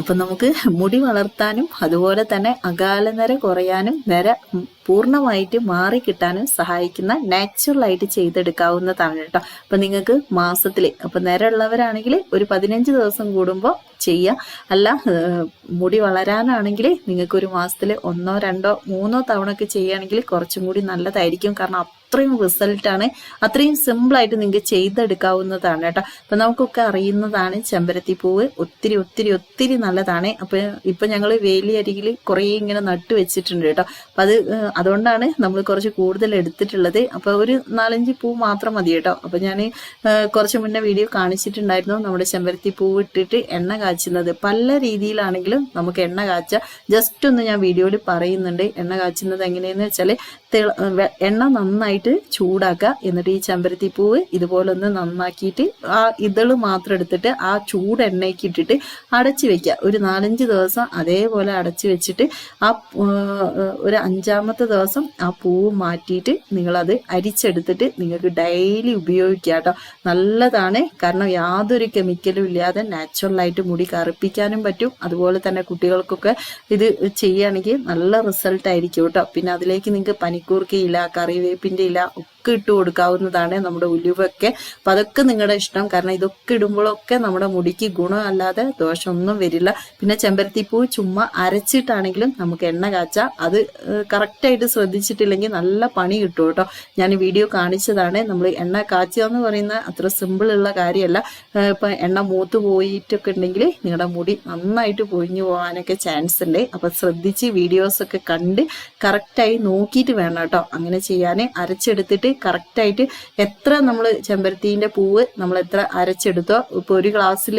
അപ്പൊ നമുക്ക് മുടി വളർത്താനും അതുപോലെ തന്നെ അകാല നിര കുറയാനും നിര പൂർണമായിട്ട് മാറി കിട്ടാനും സഹായിക്കുന്ന നാച്ചുറൽ ആയിട്ട് ചെയ്തെടുക്കാവുന്നതാണ് കേട്ടോ. അപ്പൊ നിങ്ങൾക്ക് മാസത്തിൽ അപ്പൊ നിര ഉള്ളവരാണെങ്കിൽ ഒരു പതിനഞ്ച് ദിവസം കൂടുമ്പോൾ ചെയ്യുക അല്ല മുടി വളരാനാണെങ്കിൽ നിങ്ങൾക്ക് ഒരു മാസത്തിൽ ഒന്നോ രണ്ടോ മൂന്നോ തവണ ഒക്കെ ചെയ്യുകയാണെങ്കിൽ കുറച്ചും കൂടി നല്ലതായിരിക്കും. കാരണം അത്രയും റിസൾട്ടാണ്. അത്രയും സിമ്പിളായിട്ട് നിങ്ങൾക്ക് ചെയ്തെടുക്കാവുന്നതാണ് കേട്ടോ. അപ്പം നമുക്കൊക്കെ അറിയുന്നതാണ് ചെമ്പരത്തി പൂവ് ഒത്തിരി ഒത്തിരി ഒത്തിരി നല്ലതാണ്. അപ്പം ഇപ്പം ഞങ്ങൾ വേലി അരികിൽ കുറേ ഇങ്ങനെ നട്ടു വെച്ചിട്ടുണ്ട് കേട്ടോ. അപ്പം അത് അതുകൊണ്ടാണ് നമ്മൾ കുറച്ച് കൂടുതൽ എടുത്തിട്ടുള്ളത്. അപ്പോൾ ഒരു നാലഞ്ച് പൂ മാത്രം മതി കേട്ടോ. അപ്പം ഞാൻ കുറച്ച് മുന്നേ വീഡിയോ കാണിച്ചിട്ടുണ്ടായിരുന്നു. നമ്മുടെ ചെമ്പരത്തി പൂവ് ഇട്ടിട്ട് എണ്ണ കാച്ചുന്നത്. പല രീതിയിലാണെങ്കിലും നമുക്ക് എണ്ണ കാച്ച. ജസ്റ്റ് ഒന്ന് ഞാൻ വീഡിയോയിൽ പറയുന്നുണ്ട്. എണ്ണ കാച്ചുന്നത് എങ്ങനെയെന്ന് വെച്ചാൽ എണ്ണ നന്നായിട്ട് ചൂടാക്കുക എന്നിട്ട് ഈ ചെമ്പരത്തി പൂവ് ഇതുപോലെ ഒന്ന് നന്നാക്കിയിട്ട് ആ ഇതൾ മാത്രം എടുത്തിട്ട് ആ ചൂട് എണ്ണയ്ക്ക് ഇട്ടിട്ട് അടച്ചു വെക്കുക ഒരു നാലഞ്ച് ദിവസം അതേപോലെ അടച്ചു വെച്ചിട്ട് ആ ഒരു അഞ്ചാമത്തെ ദിവസം ആ പൂവ് മാറ്റിയിട്ട് നിങ്ങളത് അരിച്ചെടുത്തിട്ട് നിങ്ങൾക്ക് ഡെയിലി ഉപയോഗിക്കുക കേട്ടോ. നല്ലതാണ്. കാരണം യാതൊരു കെമിക്കലും ഇല്ലാതെ നാച്ചുറലായിട്ട് മുടി കറുപ്പിക്കാനും പറ്റും. അതുപോലെ തന്നെ കുട്ടികൾക്കൊക്കെ ഇത് ചെയ്യുകയാണെങ്കിൽ നല്ല റിസൾട്ട് ആയിരിക്കും കേട്ടോ. പിന്നെ അതിലേക്ക് നിങ്ങൾക്ക് പനിക്കൂർക്ക ഇല കറിവേപ്പിന്റെ ഇല ഒക്കെ ഇട്ട് കൊടുക്കാവുന്നതാണ് നമ്മുടെ ഉലുവൊക്കെ അപ്പം അതൊക്കെ നിങ്ങളുടെ ഇഷ്ടം. കാരണം ഇതൊക്കെ ഇടുമ്പോഴൊക്കെ നമ്മുടെ മുടിക്ക് ഗുണമല്ലാതെ ദോഷമൊന്നും വരില്ല. പിന്നെ ചെമ്പരത്തിപ്പൂ ചുമ്മാ അരച്ചിട്ടാണെങ്കിലും നമുക്ക് എണ്ണ കാച്ച. അത് കറക്റ്റായിട്ട് ശ്രദ്ധിച്ചിട്ടില്ലെങ്കിൽ നല്ല പണി കിട്ടും കേട്ടോ. ഞാൻ വീഡിയോ കാണിച്ചതാണ്. നമ്മൾ എണ്ണ കാച്ചുക എന്ന് പറയുന്ന അത്ര സിമ്പിളുള്ള കാര്യമല്ല. ഇപ്പൊ എണ്ണ മൂത്ത് പോയിട്ടൊക്കെ ഉണ്ടെങ്കിൽ നിങ്ങളുടെ മുടി നന്നായിട്ട് പൊഴിഞ്ഞു പോകാനൊക്കെ ചാൻസ് ഉണ്ട്. അപ്പം ശ്രദ്ധിച്ച് വീഡിയോസൊക്കെ കണ്ട് കറക്റ്റായി നോക്കിയിട്ട് വേണം കേട്ടോ. അങ്ങനെ ചെയ്യാൻ അരച്ചെടുത്തിട്ട് കറക്റ്റായിട്ട് എത്ര നമ്മൾ ചെമ്പരത്തീന്റെ പൂവ് നമ്മൾ എത്ര അരച്ചെടുത്തോ ഇപ്പോൾ ഒരു ഗ്ലാസ്സിൽ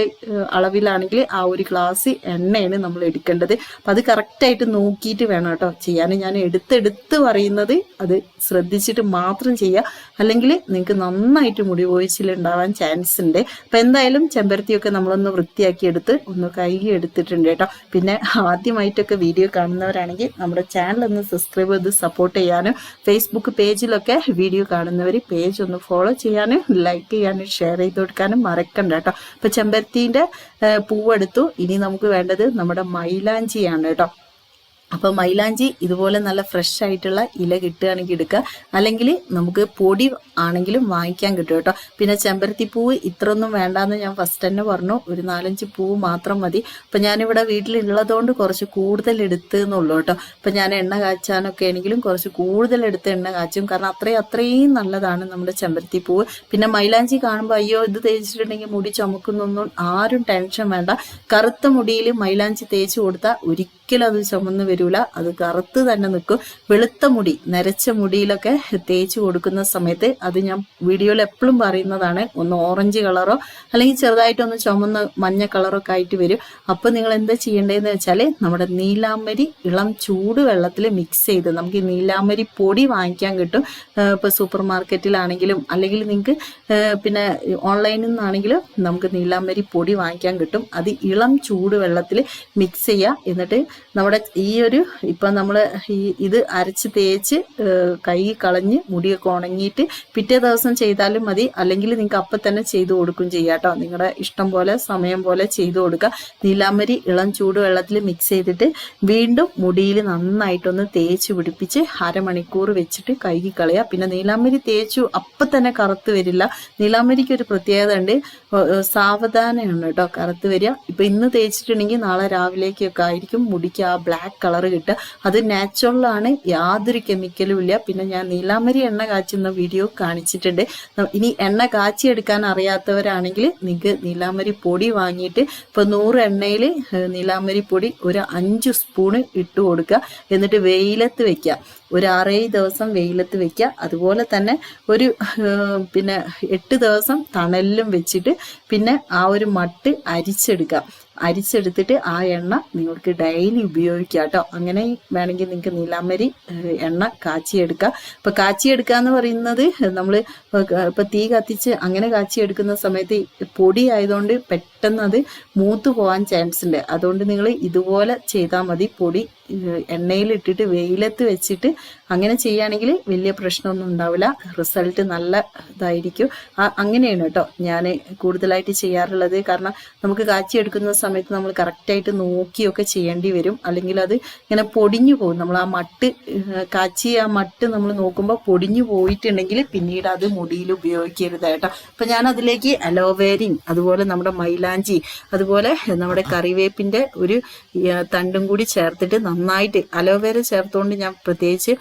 അളവിലാണെങ്കിൽ ആ ഒരു ഗ്ലാസ് എണ്ണയാണ് നമ്മൾ എടുക്കേണ്ടത്. അപ്പം അത് കറക്റ്റായിട്ട് നോക്കിയിട്ട് വേണം കേട്ടോ ചെയ്യാൻ. ഞാൻ എടുത്തെടുത്ത് പറയുന്നത് അത് ശ്രദ്ധിച്ചിട്ട് മാത്രം ചെയ്യുക. അല്ലെങ്കിൽ നിങ്ങൾക്ക് നന്നായിട്ട് മുടി പോയിച്ചിൽ ഉണ്ടാവാൻ ചാൻസ് ഉണ്ട്. അപ്പം എന്തായാലും ചെമ്പരത്തിയൊക്കെ നമ്മളൊന്ന് വൃത്തിയാക്കി എടുത്ത് ഒന്ന് കഴുകി എടുത്തിട്ടുണ്ട് കേട്ടോ. പിന്നെ ആദ്യമായിട്ടൊക്കെ വീഡിയോ കാണുന്നവരാണെങ്കിൽ നമ്മുടെ ചാനൽ ഒന്ന് സബ്സ്ക്രൈബ് ചെയ്ത് സപ്പോർട്ട് ചെയ്യാനും ഫേസ്ബുക്ക് പേജിലൊക്കെ വീഡിയോ കാണുന്നവർ പേജ് ഒന്ന് ഫോളോ ചെയ്യാനും ലൈക്ക് ചെയ്യാനും ഷെയർ ചെയ്ത് കൊടുക്കാനും മറക്കണ്ട കേട്ടോ. അപ്പൊ ചെമ്പരത്തിന്റെ പൂവെടുത്തു. ഇനി നമുക്ക് വേണ്ടത് നമ്മുടെ മൈലാഞ്ചിയാണ് കേട്ടോ. അപ്പൊ മൈലാഞ്ചി ഇതുപോലെ നല്ല ഫ്രഷ് ആയിട്ടുള്ള ഇല കിട്ടുകയാണെങ്കിൽ എടുക്കുക. അല്ലെങ്കിൽ നമുക്ക് പൊടി ആണെങ്കിലും വാങ്ങിക്കാൻ കിട്ടും കേട്ടോ. പിന്നെ ചെമ്പരത്തി പൂവ് ഇത്രയൊന്നും വേണ്ടാന്ന് ഞാൻ ഫസ്റ്റ് തന്നെ പറഞ്ഞു. ഒരു നാലഞ്ച് പൂവ് മാത്രം മതി. അപ്പൊ ഞാനിവിടെ വീട്ടിലുള്ളതുകൊണ്ട് കുറച്ച് കൂടുതൽ എടുത്ത് എന്നുള്ളൂ കേട്ടോ. അപ്പൊ ഞാൻ എണ്ണ കാച്ചാനൊക്കെ ആണെങ്കിലും കുറച്ച് കൂടുതൽ എടുത്ത് എണ്ണ കാച്ചും. കാരണം അത്രയും അത്രയും നല്ലതാണ് നമ്മുടെ ചെമ്പരത്തി പൂവ് പിന്നെ മൈലാഞ്ചി കാണുമ്പോൾ അയ്യോ ഇത് തേച്ചിട്ടുണ്ടെങ്കിൽ മുടി ചുമക്കുന്നൊന്നും ആരും ടെൻഷൻ വേണ്ട. കറുത്ത മുടിയിൽ മൈലാഞ്ചി തേച്ച് കൊടുത്താൽ ഒരിക്കലും അത് ചുമന്ന് വരൂല. അത് കറുത്ത് തന്നെ നിൽക്കും. വെളുത്ത മുടി നരച്ച മുടിയിലൊക്കെ തേച്ച് കൊടുക്കുന്ന സമയത്ത് അത് ഞാൻ വീഡിയോയിൽ എപ്പോഴും പറയുന്നതാണ്. ഒന്ന് ഓറഞ്ച് കളറോ അല്ലെങ്കിൽ ചെറുതായിട്ടൊന്ന് ചുമന്ന് മഞ്ഞ കളറൊക്കെ ആയിട്ട് വരും. അപ്പോൾ നിങ്ങൾ എന്താ ചെയ്യേണ്ടതെന്ന് വെച്ചാൽ നമ്മുടെ നീലാമ്പരി ഇളം ചൂട് വെള്ളത്തിൽ മിക്സ് ചെയ്ത് നമുക്ക് ഈ നീലാമ്പരി പൊടി വാങ്ങിക്കാൻ കിട്ടും. ഇപ്പോൾ സൂപ്പർ മാർക്കറ്റിലാണെങ്കിലും അല്ലെങ്കിൽ നിങ്ങൾക്ക് പിന്നെ ഓൺലൈനിൽ നിന്നാണെങ്കിലും നമുക്ക് നീലാമ്പരി പൊടി വാങ്ങിക്കാൻ കിട്ടും. അത് ഇളം ചൂട് വെള്ളത്തിൽ മിക്സ് ചെയ്യുക. എന്നിട്ട് നമ്മുടെ ഈ ഒരു ഇപ്പം നമ്മൾ ഈ ഇത് അരച്ച് തേച്ച് കൈ കളഞ്ഞ് മുടിയൊക്കെ ഉണങ്ങിയിട്ട് പിറ്റേ ദിവസം ചെയ്താലും മതി. അല്ലെങ്കിൽ നിങ്ങൾക്ക് അപ്പം തന്നെ ചെയ്തു കൊടുക്കും ചെയ്യാം നിങ്ങളുടെ ഇഷ്ടം പോലെ സമയം പോലെ ചെയ്തു കൊടുക്കുക. നീലാമരി ഇളം ചൂട് വെള്ളത്തിൽ മിക്സ് ചെയ്തിട്ട് വീണ്ടും മുടിയിൽ നന്നായിട്ടൊന്ന് തേച്ച് പിടിപ്പിച്ച് അരമണിക്കൂർ വെച്ചിട്ട് കഴുകി കളയുക. പിന്നെ നീലാമരി തേച്ചു അപ്പം തന്നെ കറുത്ത് വരില്ല. നീലാമരിക്ക് ഒരു പ്രത്യേകത ഉണ്ട്. സാവധാനമാണ് കേട്ടോ കറുത്ത് വരിക. ഇപ്പം ഇന്ന് തേച്ചിട്ടുണ്ടെങ്കിൽ നാളെ രാവിലേക്കൊക്കെ ആയിരിക്കും മുടിക്ക് ആ ബ്ലാക്ക് കളർ കിട്ടുക. അത് നാച്ചുറലാണ് യാതൊരു കെമിക്കലും ഇല്ല. പിന്നെ ഞാൻ നീലാമരി എണ്ണ കാച്ചുന്ന വീഡിയോ കാണിച്ചിട്ടുണ്ട്. ഇനി എണ്ണ കാച്ചിയെടുക്കാൻ അറിയാത്തവരാണെങ്കിൽ നിങ്ങൾക്ക് നീലാമരി പൊടി വാങ്ങിയിട്ട് ഇപ്പൊ നൂറ് എണ്ണയിൽ നീലാമരി പൊടി ഒരു അഞ്ച് സ്പൂണ് ഇട്ട് കൊടുക്കുക. എന്നിട്ട് വെയിലത്ത് വെക്കുക. ഒരു ആറേഴ് ദിവസം വെയിലത്ത് വെക്കുക. അതുപോലെ തന്നെ ഒരു പിന്നെ എട്ട് ദിവസം തണലിലും വെച്ചിട്ട് പിന്നെ ആ ഒരു മട്ട് അരിച്ചെടുക്കുക. അരിച്ചെടുത്തിട്ട് ആ എണ്ണ നിങ്ങൾക്ക് ഡെയിലി ഉപയോഗിക്കാം കേട്ടോ. അങ്ങനെ വേണമെങ്കിൽ നിങ്ങൾക്ക് നീലാമ്പരി എണ്ണ കാച്ചിയെടുക്കാം. ഇപ്പൊ കാച്ചിയെടുക്കുക എന്ന് പറയുന്നത് നമ്മൾ ഇപ്പൊ തീ കത്തിച്ച് അങ്ങനെ കാച്ചിയെടുക്കുന്ന സമയത്ത് പൊടി ആയതുകൊണ്ട് പെട്ടെന്ന് അത് മൂത്ത് പോകാൻ ചാൻസ് ഉണ്ട്. അതുകൊണ്ട് നിങ്ങൾ ഇതുപോലെ ചെയ്താൽ മതി. പൊടി എണ്ണയിൽ ഇട്ടിട്ട് വെയിലത്ത് വെച്ചിട്ട് അങ്ങനെ ചെയ്യുകയാണെങ്കിൽ വലിയ പ്രശ്നമൊന്നും ഉണ്ടാവില്ല. റിസൾട്ട് നല്ല ഇതായിരിക്കും. അങ്ങനെയാണ് കേട്ടോ ഞാൻ കൂടുതലായിട്ട് ചെയ്യാറുള്ളത്. കാരണം നമുക്ക് കാച്ചിയെടുക്കുന്ന സമയത്ത് നമ്മൾ കറക്റ്റായിട്ട് നോക്കിയൊക്കെ ചെയ്യേണ്ടി വരും. അല്ലെങ്കിൽ അത് ഇങ്ങനെ പൊടിഞ്ഞു പോകും. നമ്മൾ ആ മട്ട് കാച്ചി ആ മട്ട് നമ്മൾ നോക്കുമ്പോൾ പൊടിഞ്ഞു പോയിട്ടുണ്ടെങ്കിൽ പിന്നീട് അത് മുടിയിൽ ഉപയോഗിക്കരുത് കേട്ടോ. അപ്പം ഞാൻ അതിലേക്ക് അലോവേരിൻ അതുപോലെ നമ്മുടെ മൈലാഞ്ചി അതുപോലെ നമ്മുടെ കറിവേപ്പിന്റെ ഒരു തണ്ടും കൂടി ചേർത്തിട്ട് നന്നായിട്ട് അലോവേര ചേർത്തുകൊണ്ട് ഞാൻ പ്രത്യേകിച്ച്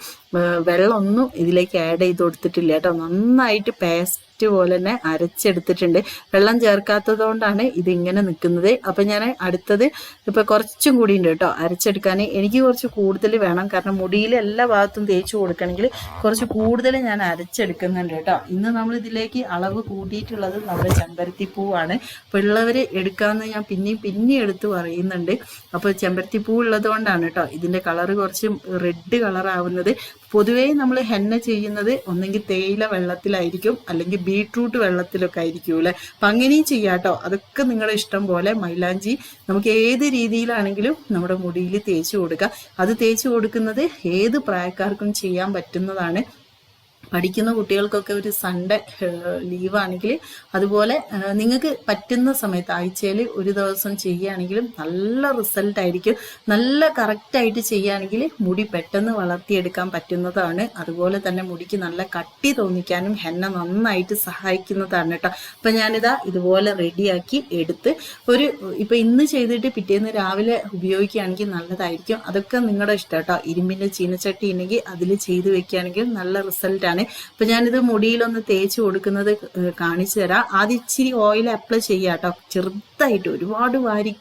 വെള്ളമൊന്നും ഇതിലേക്ക് ആഡ് ചെയ്ത് കൊടുത്തിട്ടില്ല കേട്ടോ. നന്നായിട്ട് പേസ്റ്റ് പോലെ തന്നെ അരച്ചെടുത്തിട്ടുണ്ട്. വെള്ളം ചേർക്കാത്തത് കൊണ്ടാണ് ഇതിങ്ങനെ നിൽക്കുന്നത്. അപ്പൊ ഞാൻ അടുത്തത് ഇപ്പൊ കുറച്ചും കൂടി ഉണ്ട് കേട്ടോ അരച്ചെടുക്കാൻ. എനിക്ക് കുറച്ച് കൂടുതൽ വേണം. കാരണം മുടിയിൽ എല്ലാ ഭാഗത്തും തേച്ച് കൊടുക്കണമെങ്കിൽ കുറച്ച് കൂടുതൽ ഞാൻ അരച്ചെടുക്കുന്നുണ്ട് കേട്ടോ. ഇന്ന് നമ്മൾ ഇതിലേക്ക് അളവ് കൂട്ടിയിട്ടുള്ളത് നമ്മുടെ ചെമ്പരത്തി പൂവാണ് അപ്പോൾ ഉള്ളവർ എടുക്കാമെന്ന് ഞാൻ പിന്നെയും പിന്നെയും എടുത്ത് പറയുന്നുണ്ട്. അപ്പോൾ ചെമ്പരത്തി പൂ ഉള്ളത് കൊണ്ടാണ് കേട്ടോ ഇതിന്റെ കളറ് കുറച്ച് റെഡ് കളർ ആവുന്നത്. പൊതുവേ നമ്മൾ ഹെന്ന ചെയ്യുന്നത് ഒന്നെങ്കിൽ തേയില വെള്ളത്തിലായിരിക്കും അല്ലെങ്കിൽ ബീട്രൂട്ട് വെള്ളത്തിലൊക്കെ ആയിരിക്കും അല്ലെ? അപ്പം അങ്ങനെയും ചെയ്യാട്ടോ അതൊക്കെ നിങ്ങളുടെ ഇഷ്ടം പോലെ മൈലാഞ്ചി. നമുക്ക് ഏത് രീതിയിലാണെങ്കിലും നമ്മുടെ മുടിയിൽ തേച്ച് കൊടുക്കുക അത് തേച്ച് കൊടുക്കുന്നത് ഏത് പ്രായക്കാർക്കും ചെയ്യാൻ പറ്റുന്നതാണ്. പഠിക്കുന്ന കുട്ടികൾക്കൊക്കെ ഒരു സൺഡേ ലീവാണെങ്കിൽ അതുപോലെ നിങ്ങൾക്ക് പറ്റുന്ന സമയത്ത് ആഴ്ചയിൽ ഒരു ദിവസം ചെയ്യുകയാണെങ്കിലും നല്ല റിസൾട്ട് ആയിരിക്കും. നല്ല കറക്റ്റായിട്ട് ചെയ്യുകയാണെങ്കിൽ മുടി പെട്ടെന്ന് വളർത്തിയെടുക്കാൻ പറ്റുന്നതാണ്. അതുപോലെ തന്നെ മുടിക്ക് നല്ല കട്ടി തോന്നിക്കാനും ഹെന്ന നന്നായിട്ട് സഹായിക്കുന്നതാണ് കേട്ടോ അപ്പം ഞാനിതാ ഇതുപോലെ റെഡിയാക്കി എടുത്ത് ഒരു ഇപ്പം ഇന്ന് ചെയ്തിട്ട് പിറ്റേന്ന് രാവിലെ ഉപയോഗിക്കുകയാണെങ്കിൽ നല്ലതായിരിക്കും. അതൊക്കെ നിങ്ങളുടെ ഇഷ്ടം കേട്ടോ ഇരുമ്പിന്റെ ചീനച്ചട്ടി ഉണ്ടെങ്കിൽ അതിൽ ചെയ്ത് വെക്കുകയാണെങ്കിൽ നല്ല റിസൾട്ടാണ് അപ്പം ഞാനിത് മുടിയിലൊന്ന് തേച്ച് കൊടുക്കുന്നത് കാണിച്ചു തരാം. ആദ്യം ഇച്ചിരി ഓയിൽ അപ്ലൈ ചെയ്യാം കേട്ടോ ചെറുതായിട്ട് ഒരുപാട് വാരി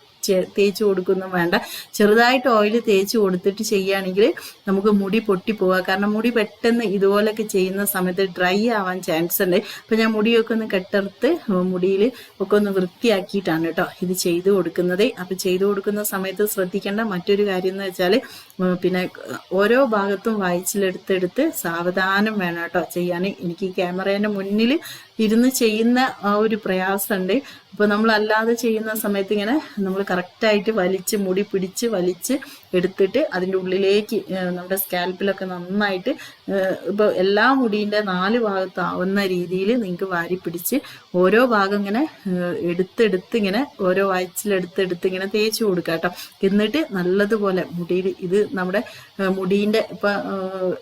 തേച്ച് കൊടുക്കുന്നു വേണ്ട. ചെറുതായിട്ട് ഓയിൽ തേച്ച് കൊടുത്തിട്ട് ചെയ്യുകയാണെങ്കിൽ നമുക്ക് മുടി പൊട്ടിപ്പോവുക കാരണം മുടി പെട്ടെന്ന് ഇതുപോലൊക്കെ ചെയ്യുന്ന സമയത്ത് ഡ്രൈ ആവാൻ ചാൻസ് ഉണ്ട്. അപ്പം ഞാൻ മുടിയൊക്കെ ഒന്ന് കെട്ടെടുത്ത് മുടിയിൽ ഒക്കെ ഒന്ന് വൃത്തിയാക്കിയിട്ടാണ് കേട്ടോ ഇത് ചെയ്തു കൊടുക്കുന്നത്. അപ്പം ചെയ്തു കൊടുക്കുന്ന സമയത്ത് ശ്രദ്ധിക്കേണ്ട മറ്റൊരു കാര്യം എന്ന് വെച്ചാൽ പിന്നെ ഓരോ ഭാഗത്തും വായിച്ചിലെടുത്തെടുത്ത് സാവധാനം വേണം കേട്ടോ ചെയ്യാൻ. എനിക്ക് ക്യാമറേന്റെ മുന്നിൽ ഇരുന്ന് ചെയ്യുന്ന ആ ഒരു പ്രയാസമുണ്ട്. അപ്പോൾ നമ്മൾ അല്ലാതെ ചെയ്യുന്ന സമയത്ത് ഇങ്ങനെ നമ്മൾ കറക്റ്റായിട്ട് വലിച്ച് മുടി പിടിച്ച് വലിച്ച് എടുത്തിട്ട് അതിന്റെ ഉള്ളിലേക്ക് നമ്മുടെ സ്കാൽപ്പിലൊക്കെ നന്നായിട്ട് ഇപ്പോൾ എല്ലാ മുടീന്റെ നാല് ഭാഗത്താവുന്ന രീതിയിൽ നിങ്ങൾക്ക് വാരി പിടിച്ച് ഓരോ ഭാഗം ഇങ്ങനെ എടുത്തെടുത്ത് ഇങ്ങനെ ഓരോ വായിച്ചിലെടുത്തെടുത്ത് ഇങ്ങനെ തേച്ച് കൊടുക്കുക കേട്ടോ. എന്നിട്ട് നല്ലതുപോലെ മുടിയിൽ ഇത് നമ്മുടെ മുടീന്റെ ഇപ്പം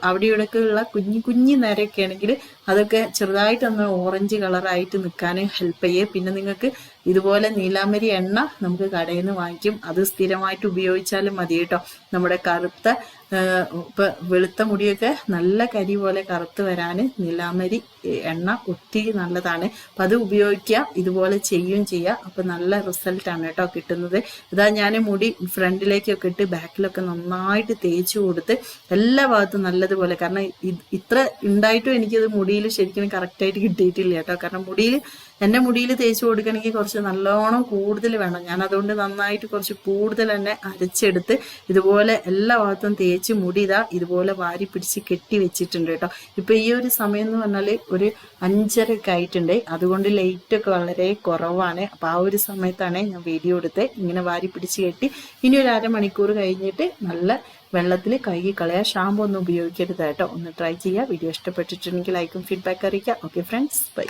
അവിടെ ഇവിടെയൊക്കെ ഉള്ള കുഞ്ഞു കുഞ്ഞു നേരൊക്കെ ആണെങ്കിൽ അതൊക്കെ ചെറുതായിട്ടൊന്ന് ഓറഞ്ച് കളറായിട്ട് നിൽക്കാൻ ഹെൽപ്പ് ചെയ്യേ പിന്നെ നിങ്ങൾക്ക് ഇതുപോലെ നീലാമരി എണ്ണ നമുക്ക് കടയിൽ നിന്ന് വാങ്ങിക്കും. അത് സ്ഥിരമായിട്ട് ഉപയോഗിച്ചാലും മതി കേട്ടോ. നമ്മുടെ കറുത്ത ഇപ്പൊ വെളുത്ത മുടിയൊക്കെ നല്ല കരി പോലെ കറുത്ത് വരാൻ നിലാമരി എണ്ണ ഒത്തിരി നല്ലതാണ്. അപ്പം അത് ഉപയോഗിക്കുക ഇതുപോലെ ചെയ്യും ചെയ്യുക. അപ്പം നല്ല റിസൾട്ടാണ് കേട്ടോ കിട്ടുന്നത്. ഇതാ ഞാൻ മുടി ഫ്രണ്ടിലേക്കൊക്കെ ഇട്ട് ബാക്കിലൊക്കെ നന്നായിട്ട് തേച്ച് കൊടുത്ത് എല്ലാ ഭാഗത്തും നല്ലതുപോലെ. കാരണം ഇത്ര ഉണ്ടായിട്ടും എനിക്കത് മുടിയിൽ ശരിക്കും കറക്റ്റായിട്ട് കിട്ടിയിട്ടില്ല കേട്ടോ. കാരണം മുടിയിൽ എന്റെ മുടിയിൽ തേച്ച് കൊടുക്കണമെങ്കിൽ കുറച്ച് നല്ലോണം കൂടുതൽ വേണം. ഞാൻ അതുകൊണ്ട് നന്നായിട്ട് കുറച്ച് കൂടുതൽ തന്നെ അരച്ചെടുത്ത് ഇതുപോലെ എല്ലാ ഭാഗത്തും തേച്ച് മുടി മുടിത ഇതുപോലെ വാരി പിടിച്ച് കെട്ടി വെച്ചിട്ടുണ്ട് കേട്ടോ. ഇപ്പൊ ഈ ഒരു സമയം എന്ന് പറഞ്ഞാൽ ഒരു അഞ്ചരയൊക്കെ ആയിട്ടുണ്ട്. അതുകൊണ്ട് ലൈറ്റ് ഒക്കെ വളരെ കുറവാണ്. അപ്പൊ ആ ഒരു സമയത്താണ് ഞാൻ വീഡിയോ എടുത്ത്. ഇങ്ങനെ വാരി പിടിച്ച് കെട്ടി ഇനി ഒരു അരമണിക്കൂർ കഴിഞ്ഞിട്ട് നല്ല വെള്ളത്തിൽ കഴുകി കളയാ. ഷാമ്പു ഒന്നും ഉപയോഗിക്കരുത് കേട്ടോ. ഒന്ന് ട്രൈ ചെയ്യുക വീഡിയോ ഇഷ്ടപ്പെട്ടിട്ടുണ്ടെങ്കിൽ ലൈക്കും ഫീഡ്ബാക്ക് അറിയിക്കുക ഓക്കെ ഫ്രണ്ട്സ് ബൈ